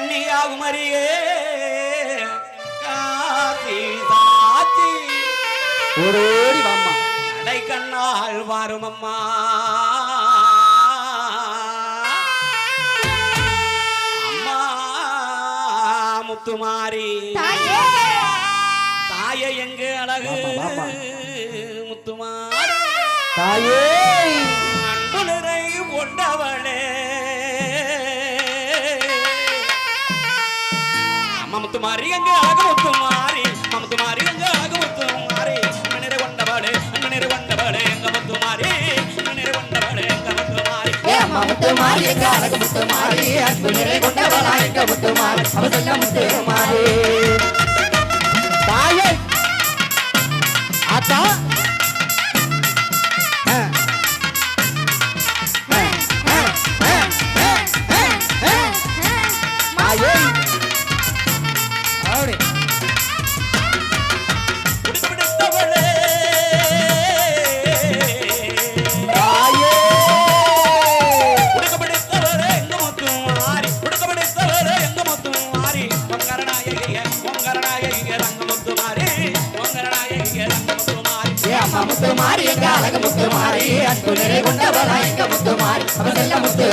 கன்னியாகுமரியே, காசி சாட்சி, ஓடோடி வாமா நடை கண்ணால் வாரும் அம்மா. அம்மா முத்துமாரி. தாயே. தாயை எங்க அழகு. முத்துமாரி. தாயே. அன்பு நிறை கொண்டவளே. அம்மா முத்துமாரி எங்க அழகு முத்துமாரி அம்மா முத்துமாரி எங்க அழகு முத்துமாரி அன்பு நிறை கொண்டவளே அன்பு நிறை கொண்டவளே எங்க முத்து மாறி. நிறை கொண்டபாடு எங்க முத்து மாறி அம்மா மாறி எங்க அழகு முத்து மாறி. அன்பு நிறை கொண்டவளா எங்க முத்து மாறி. அவ செல்ல முத்து மாறி. முத்து அன்பு நிறை கொண்டவளா எங்க முத்து மாறி அவ செல்ல முத்து.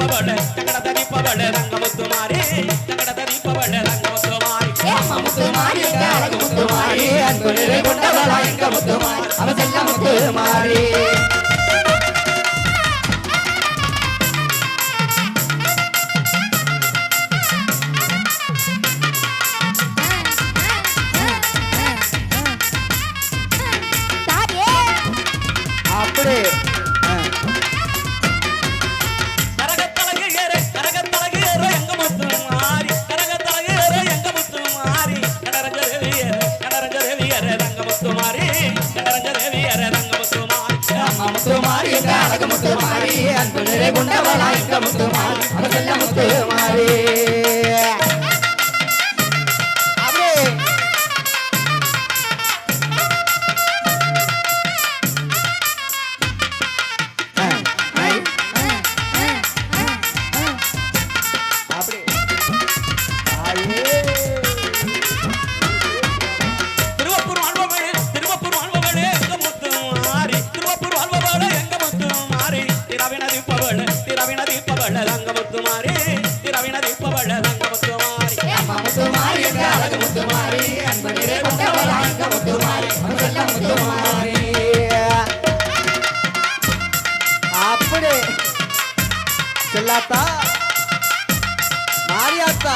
தரிப்பவளே தங்கட தரிப்பவளே ரங்க முத்துமாரி தங்கட தரிப்பவளே ரங்க முத்துமாரி ஏ அம்மா முத்து மாறி அழகு முத்து மாறி அன்பு நிறை கொண்டவளா எங்க அன்பு நிறை கொண்டவளா முத்து. திரவினதி முத்துமாரி அழகு அப்படி. செல்லாத்தா? மாரியாத்தா?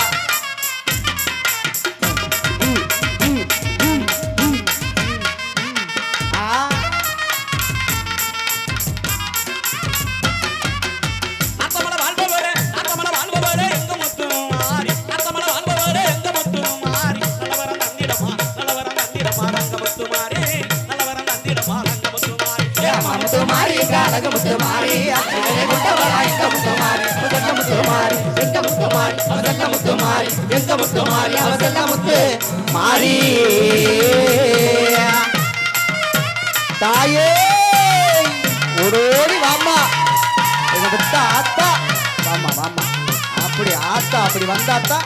முத்து மாறி முத்து மாறி எங்க முத்து மாறி அவ முத்து மாறி எங்க முத்து மாறி முத்து மாறி எங்க முத்து மாறி முத்து மாறி தாயே ஓடோடி வாமா எங்க பெத்த ஆத்தா. வாமா வாமா அப்படி ஆத்தா அப்படி வந்தாத்தா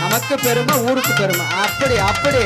நமக்கு பெருமை ஊருக்கு பெருமை. அப்படி அப்படி.